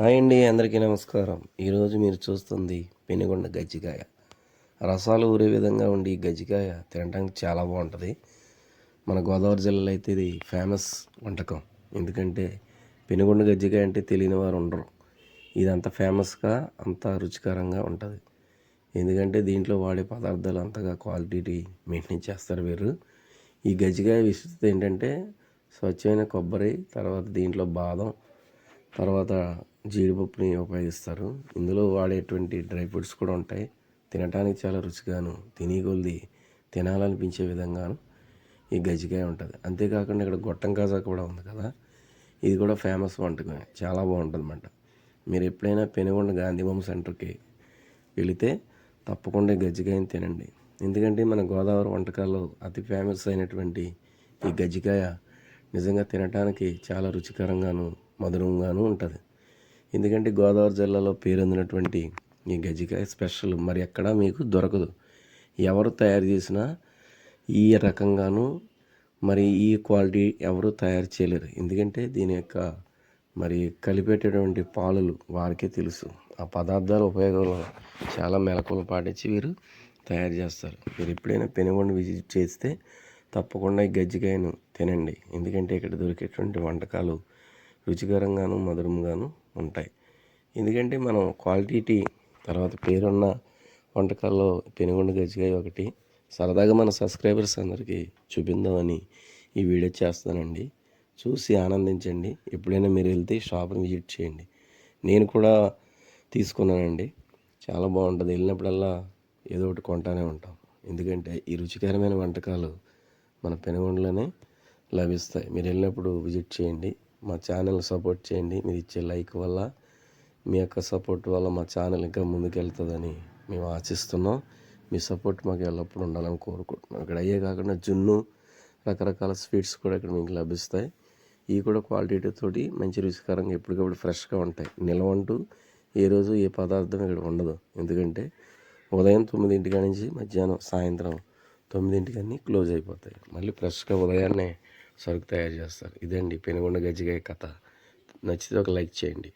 Hi అండి అందరికీ నమస్కారం. ఈరోజు మీరు చూస్తుంది పెనుగొండ గజ్జికాయ. రసాలు ఊరే విధంగా ఉండి ఈ గజ్జికాయ తినడానికి చాలా బాగుంటుంది. మన గోదావరి జిల్లాలో అయితే ఇది ఫేమస్ వంటకం. ఎందుకంటే పెనుగొండ గజ్జికాయ అంటే తెలియని వారు ఉండరు. ఇది అంత ఫేమస్గా అంత రుచికరంగా ఉంటుంది. ఎందుకంటే దీంట్లో వాడే పదార్థాలు అంతగా క్వాలిటీ మెయింటైన్ చేస్తారు వీరు. ఈ గజ్జికాయ విశిష్టత ఏంటంటే స్వచ్ఛమైన కొబ్బరి తర్వాత దీంట్లో బాదం తర్వాత జీడిపప్పుని ఉపయోగిస్తారు. ఇందులో వాడేటువంటి డ్రై ఫ్రూట్స్ కూడా ఉంటాయి. తినడానికి చాలా రుచిగాను తిని కొలిది తినాలనిపించే విధంగాను ఈ గజ్జికాయ ఉంటుంది. అంతేకాకుండా ఇక్కడ గొట్టం కాజా కూడా ఉంది కదా ఇది కూడా ఫేమస్ వంటకమే. చాలా బాగుంటుంది అన్నమాట మీరు ఎప్పుడైనా పెనుగొండ గాంధీ బొమ్మ సెంటర్కి వెళితే తప్పకుండా ఈ గజ్జికాయని తినండి. ఎందుకంటే మన గోదావరి వంటకాల్లో అతి ఫేమస్ అయినటువంటి ఈ గజ్జికాయ నిజంగా తినటానికి చాలా రుచికరంగాను మధురంగాను ఉంటుంది. ఎందుకంటే గోదావరి జిల్లాలో పేరొందినటువంటి ఈ గజ్జికాయ స్పెషల్ మరి ఎక్కడా మీకు దొరకదు. ఎవరు తయారు చేసినా ఈ రకంగాను మరి ఈ క్వాలిటీ ఎవరు తయారు చేయలేరు. ఎందుకంటే దీని యొక్క మరి కలిపేటటువంటి పాలలు వారికే తెలుసు. ఆ పదార్థాల ఉపయోగంలో చాలా మెలకువలు పాటించి వీరు తయారు చేస్తారు. మీరు ఎప్పుడైనా పెనుగొండ విజిట్ చేస్తే తప్పకుండా ఈ గజ్జికాయను తినండి. ఎందుకంటే ఇక్కడ దొరికేటువంటి వంటకాలు రుచికరంగాను మధురంగాను ఉంటాయి. ఎందుకంటే మనం క్వాలిటీ తర్వాత పేరున్న వంటకాల్లో పెనుగొండ గజ్జికాయ ఒకటి సరదాగా మన సబ్స్క్రైబర్స్ అందరికీ చూపిందామని ఈ వీడియో చేస్తానండి. చూసి ఆనందించండి. ఎప్పుడైనా మీరు వెళ్తే షాప్ని విజిట్ చేయండి. నేను కూడా తీసుకున్నానండి. చాలా బాగుంటుంది. వెళ్ళినప్పుడల్లా ఏదో ఒకటి కొంటానే ఉంటాం. ఎందుకంటే ఈ రుచికరమైన వంటకాలు మన పెనుగొండలోనే లభిస్తాయి. మీరు వెళ్ళినప్పుడు విజిట్ చేయండి. మా ఛానల్ సపోర్ట్ చేయండి. మీరు ఇచ్చే లైక్ వల్ల మీ యొక్క సపోర్ట్ వల్ల మా ఛానల్ ఇంకా ముందుకెళ్తుందని మేము ఆశిస్తున్నాం. మీ సపోర్ట్ మాకు ఎల్లప్పుడూ ఉండాలని కోరుకుంటున్నాం. ఇక్కడ అయ్యే కాకుండా జున్ను రకరకాల స్వీట్స్ కూడా ఇక్కడ మీకు లభిస్తాయి. ఇవి కూడా క్వాలిటీ తోటి మంచి రుచికరంగా ఎప్పటికప్పుడు ఫ్రెష్గా ఉంటాయి. నిల్వ అంటూ ఏ రోజు ఏ పదార్థం ఇక్కడ ఉండదు. ఎందుకంటే ఉదయం తొమ్మిదింటి నుంచి మధ్యాహ్నం సాయంత్రం తొమ్మిదింటికన్నీ క్లోజ్ అయిపోతాయి. మళ్ళీ ఫ్రెష్గా ఉదయాన్నే సరుకు తయారు చేస్తారు. ఇదండి పెనుగొండ గజ్జికాయ కథ. నచ్చితే ఒక లైక్ చేయండి.